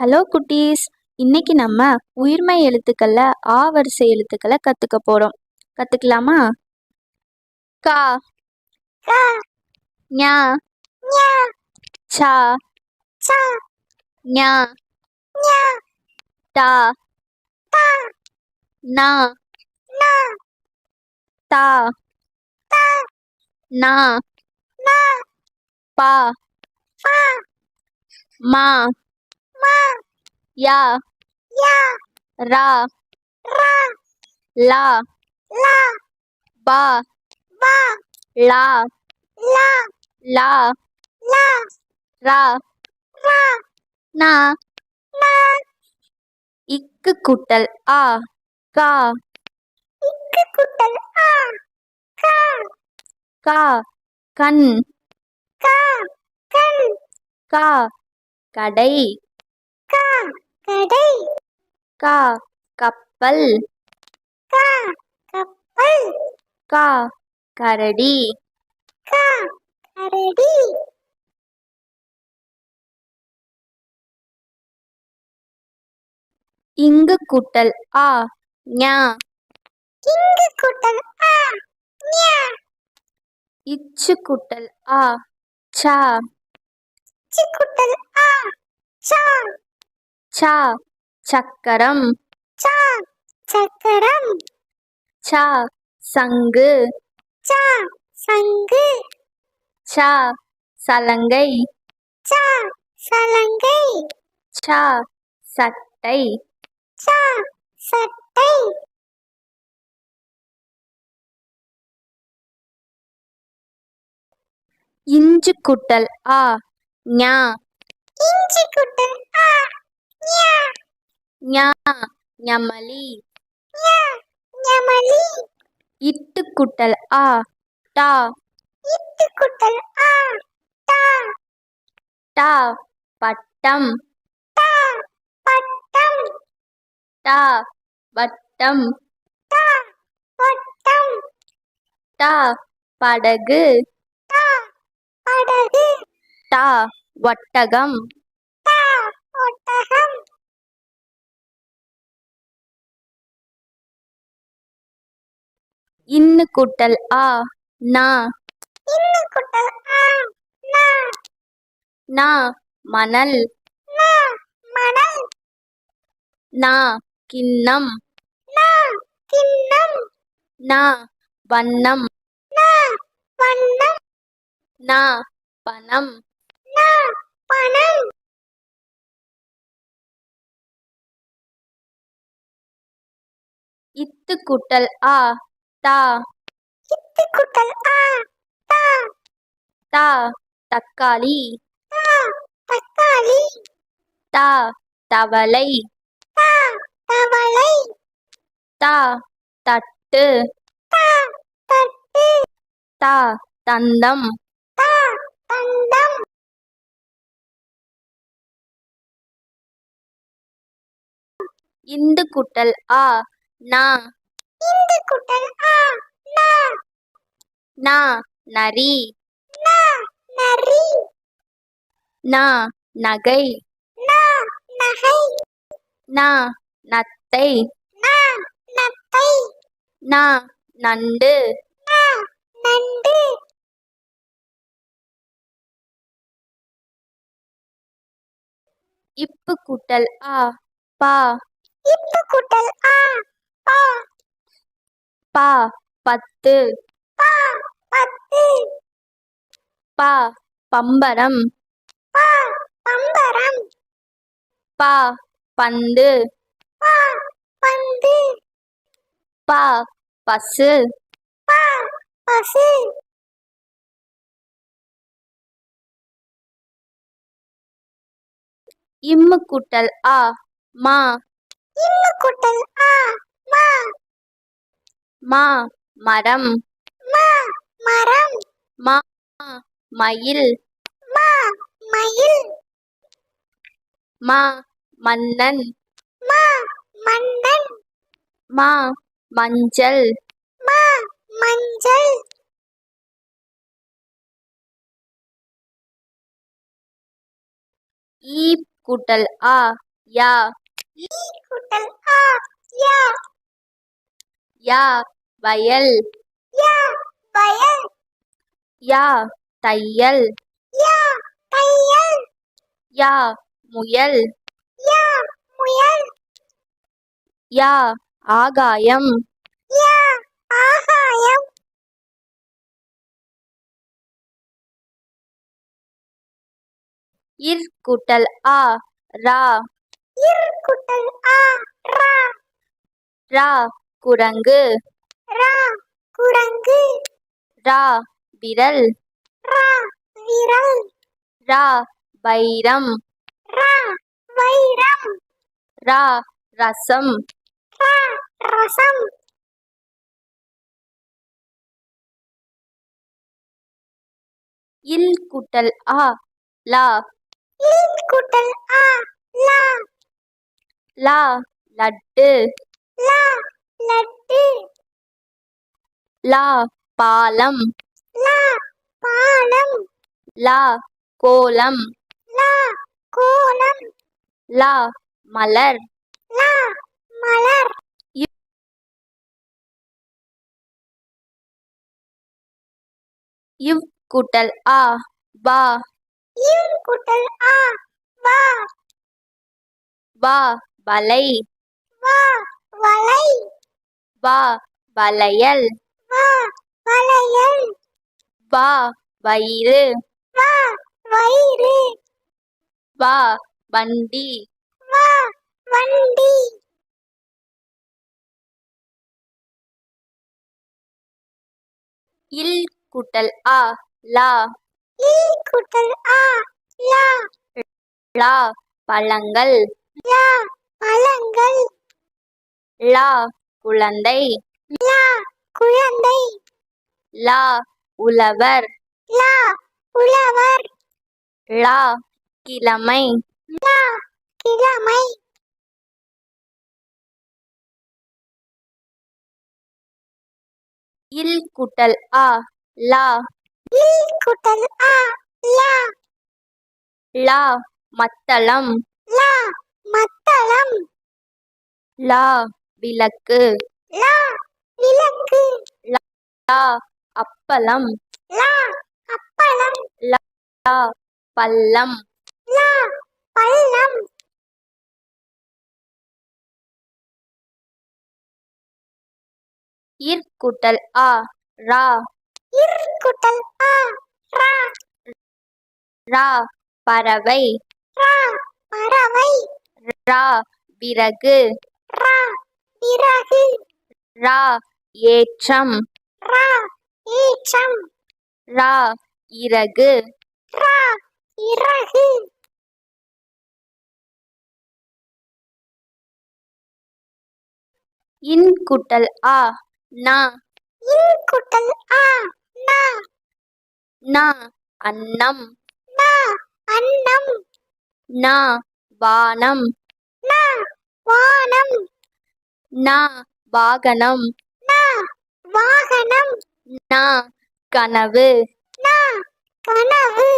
Hello குட்டீஸ். இன்னைக்கு நம்ம உயிர்மை எழுத்துக்கள்ல ஆ வரிசை எழுத்துக்களை கத்துக்க போறோம். கத்துக்கலாமா? கா. ஞா. சா. ஞா. ஞா. டா. நா. நா. தா. நா. நா. பா. பா. மா. மா யா. யா. ரா. ரா. லா. லா. பா. பா. லா. லா. லா. லா. ரா. ரா. நா. நா. இக்கு கூட்டல் ஆ. கா. இக்கு குட்டல் ஆ. கா. கா. கண். கா. கண். கா. கடை. கா கடை. கா கப்பல். கா கப்பல். கா கரடி. கா கரடி. இங்கு கூட்டல் ஆ ஞா. இங்கு குட்டல் ஆ ஞா. இச்சு கூட்டல் ஆ சா. சி குட்டல் ஆ சா. சா சக்கரம். சா சக்கரம். சா சங்கு. சா சங்கு. சா சலங்கை. சா சலங்கை. சா சட்டை. சா சட்டை. இஞ்சு கூட்டல் ஆ ஞா. இஞ்சி குட்டல் ஆ ஞா ஞமலி. ஞா ஞமலி இட்டுக்குட்டல் ஆ டா. இட்டுக்குட்டல் ஆ டா டா பட்டம். டா பட்டம் டா வட்டம். டா வட்டம் டா படகு. டா படகு டா ஒட்டகம் டா ஒட்டகம். இன்னு கூட்டல் ஆ நா. இன்னு குட்டல் ஆ நா. நா மணல். நா மணல். நா கிண்ணம். நா கிண்ணம். நா வண்ணம். நா வண்ணம். நா பணம். நா பணம். இத்து கூட்டல் ஆ தா. இட்டு குட்டல் ஆ டா தா தக்காளி. டா தக்காளி. தா தவளை. டா தவளை. தா தட்டு. டா தட்டு. தா தந்தம். டா தண்டம் இந்து கூட்டல் ஆ நா. இந்து குட்டல் ஆ நா. நா நரி. நா நரி. நா நகை. நா நகை. நா நத்தை. நா நத்தை. நா நண்டு. நா நண்டு. இப்பு கூட்டல் ஆ பா. இப்பு குட்டல் ஆ பா. பா பத்து. பா பம்பரம். பா பம்பரம். பா பந்து. பா பந்து. பா பசு. பா பசு. இம்மு கூட்டல் ஆ மா. இம்மு குட்டல் ஆ மா. மா மரம். மா மரம். மா மயில். மா மயில். மா மன்னன். மா மன்னன். மா மஞ்சள். மா மஞ்சள். ஈ கூட்டல் ஆ யா. ஈ கூட்டல் ஆ யா. யா. வயல். யா தையல். யா முயல். யா ஆகாயம். ஆகாயம். இர் கூட்டல் ஆ ரா. இர் கூட்டல் ஆ ரா. ரா குரங்கு. ரா குரங்கு. ரா விரல். ரா விரல். ரா வைரம். ரா வைரம். ரா ரசம். ரா ரசம். இல் கூட்டல் ஆ லா. இல் கூட்டல் ஆ லா. லா லட்டு. லா லட்டு. லா பாலம். லா பாலம். லா கோலம். லா கோலம். லா மலர். லா மலர். இவ் கூட்டல் ஆ வா. இல் கூட்டல் ஆ வா. வா வலை. வா வலை. வா வளையல். வா வளையல். வா வயிறு. வா வயிறு. வா வண்டி. வா வண்டி. இல் கூட்டல் ஆ லா. இல் கூட்டல் ஆ லா. லா பழங்கள். லா பழங்கள். லா குழந்தை. லா குழந்தை. லா உழவர். லா உழவர். லா கிழமை. லா கிழமை. இல் கூட்டல் ஆ லா. இல் கூட்டல் ஆ லா. லா மத்தளம். லா மத்தளம். லா விளக்கு. லா விளக்கு. லா அப்பளம். அப்பளம். லா பள்ளம். லா பள்ளம். இர் கூட்டல் ஆ ரா. ஆ ரா. ரா பறவை. ரா பறவை. ரா விறகு. ரா விறகு. ரா ஏற்றம். ரா ஈச்சம். ரா இறகு. ரா இறகு. இன் குட்டல் ஆ நா. இன் குட்டல் ஆ நா. நா அன்னம். நா அன்னம். நா வானம். நா வானம். நா வாகனம். நா வாகனம். நா கனவு. நா கனவு.